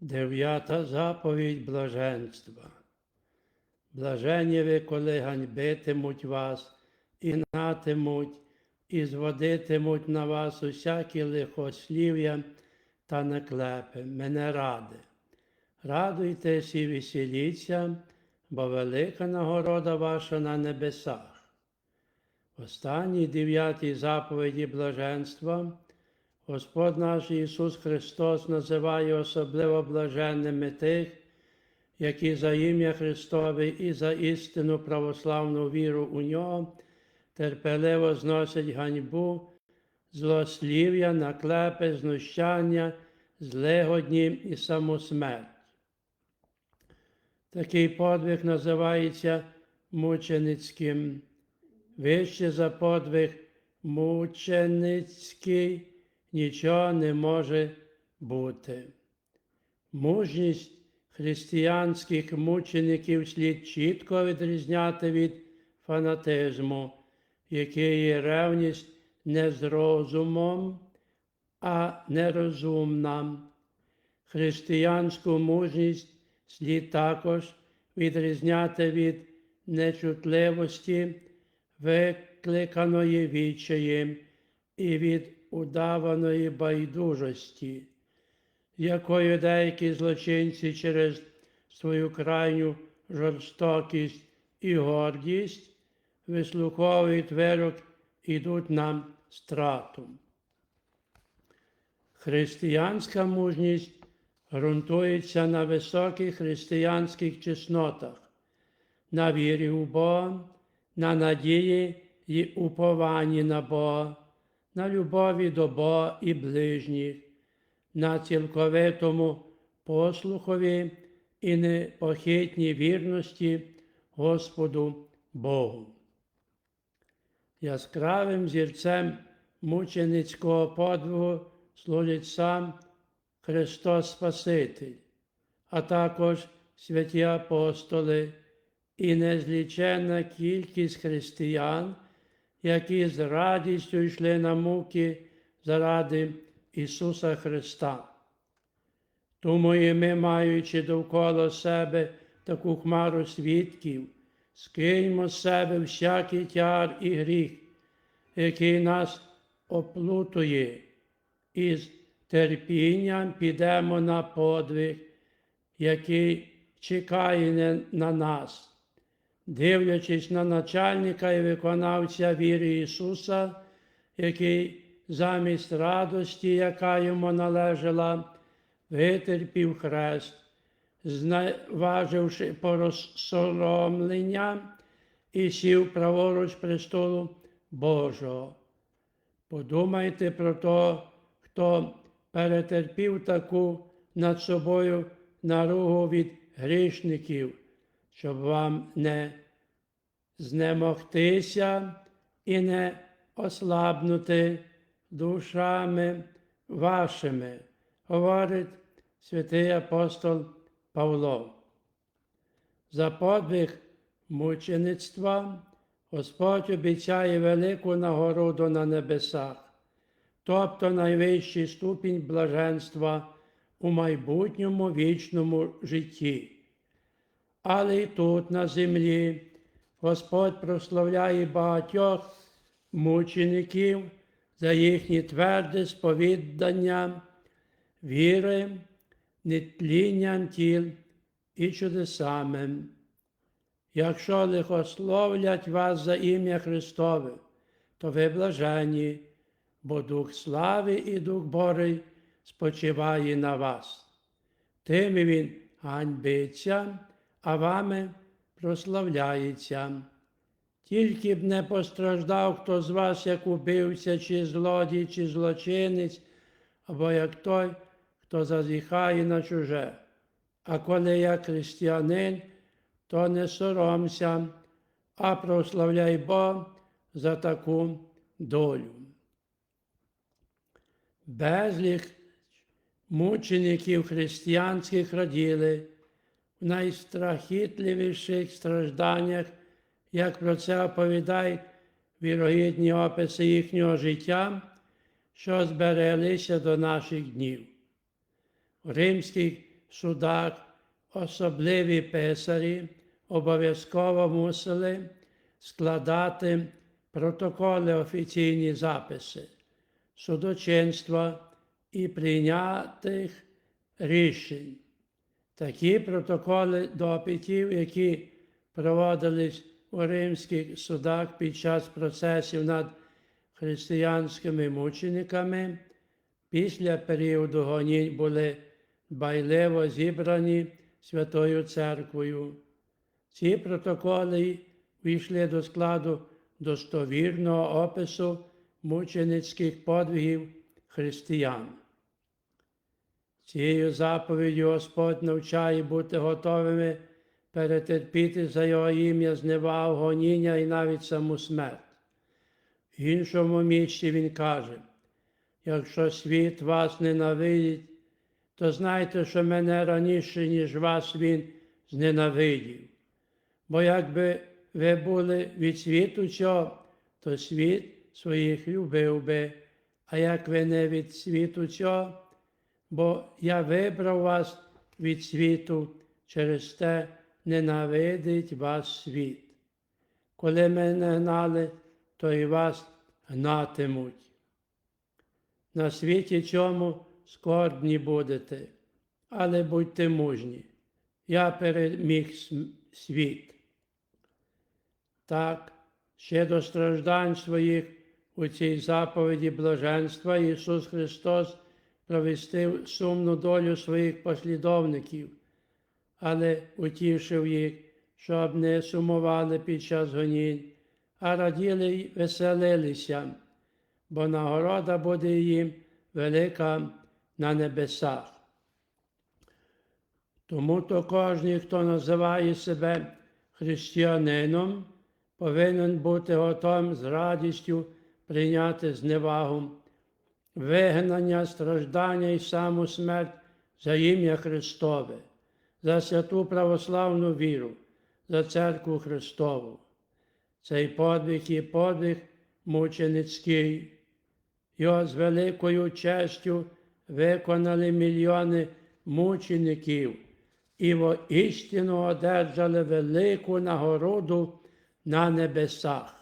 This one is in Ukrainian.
Дев'ята заповідь блаженства. Блажені ви, коли ганьбитимуть вас, і натимуть, і зводитимуть на вас усякі лихослів'я та наклепи, мене ради. Радуйтесь і веселіться, бо велика нагорода ваша на небесах. В останній дев'ятій заповіді блаженства Господь наш Ісус Христос називає особливо блаженними тих, які за ім'я Христове і за істину православну віру у Нього терпеливо зносять ганьбу, злослів'я, наклепи, знущання, злегодні і самосмерть. Такий подвиг називається мученицьким. Вище за подвиг мученицький нічого не може бути. Мужність християнських мучеників слід чітко відрізняти від фанатизму, який є ревність не з розумом, а нерозумна. Християнську мужність слід також відрізняти від нечутливості, викликаної відчаєм і від удаваної байдужості, якою деякі злочинці через свою крайню жорстокість і гордість вислуховують вирок і йдуть на страту. Християнська мужність ґрунтується на високих християнських чеснотах, на вірі у Бога, на надії і упованні на Бога, на любові до Бога і ближніх, на цілковитому послухові і непохитній вірності Господу Богу. Яскравим зірцем мученицького подвигу служить сам Христос Спаситель, а також святі апостоли і незліченна кількість християн, які з радістю йшли на муки заради Ісуса Христа. Тому і ми, маючи довкола себе таку хмару свідків, скиньмо з себе всякий тяр і гріх, який нас оплутує, і з терпінням підемо на подвиг, який чекає на нас дивлячись на начальника і виконавця віри Ісуса, який замість радості, яка йому належала, витерпів хрест, зневаживши порозсоромлення і сів праворуч престолу Божого. Подумайте про того, хто перетерпів таку над собою наругу від грішників щоб вам не знемогтися і не ослабнути душами вашими, говорить святий апостол Павло. За подвиг мучеництва Господь обіцяє велику нагороду на небесах, тобто найвищий ступінь блаженства у майбутньому вічному житті. Але і тут, на землі, Господь прославляє багатьох мучеників за їхні тверде сповідання, віри, нетлінням тіл і чудесами. Якщо лихословлять вас за ім'я Христове, то ви блажені, бо Дух слави і Дух Божий спочиває на вас. Тим Він ганьбиться а вами прославляється. Тільки б не постраждав хто з вас, як убивця, чи злодій, чи злочинець, або як той, хто зазіхає на чуже. А коли я християнин, то не соромся, а прославляй Бог за таку долю. Безліч мучеників християнських раділи в найстрахітливіших стражданнях, як про це оповідають вірогідні описи їхнього життя, що збереглися до наших днів. В римських судах особливі писарі обов'язково мусили складати протоколи офіційні записи, судочинства і прийнятих рішень. Такі протоколи допитів, які проводились у римських судах під час процесів над християнськими мучениками, після періоду гонінь були дбайливо зібрані Святою Церквою. Ці протоколи війшли до складу достовірного опису мученицьких подвигів християн. Цією заповіддю Господь навчає бути готовими перетерпіти за Його ім'я зневагу, гоніння і навіть саму смерть. В іншому місці Він каже, якщо світ вас ненавидить, то знайте, що мене раніше, ніж вас він зненавидів. Бо якби ви були від світу цього, то світ своїх любив би, а як ви не від світу цього, бо я вибрав вас від світу, через те ненавидить вас світ. Коли мене гнали, то і вас гнатимуть. На світі цьому скорбні будете, але будьте мужні. Я переміг світ. Так, ще до страждань своїх у цій заповіді блаженства Ісус Христос провістив сумну долю своїх послідовників, але утішив їх, щоб не сумували під час гонінь, а раділи й веселилися, бо нагорода буде їм велика на небесах. Тому то кожен, хто називає себе християнином, повинен бути готовим з радістю прийняти зневагу, вигнання, страждання і саму смерть за ім'я Христове, за святу православну віру, за церкву Христову. Цей подвиг є подвиг мученицький. Його з великою честю виконали мільйони мучеників і воістину одержали велику нагороду на небесах.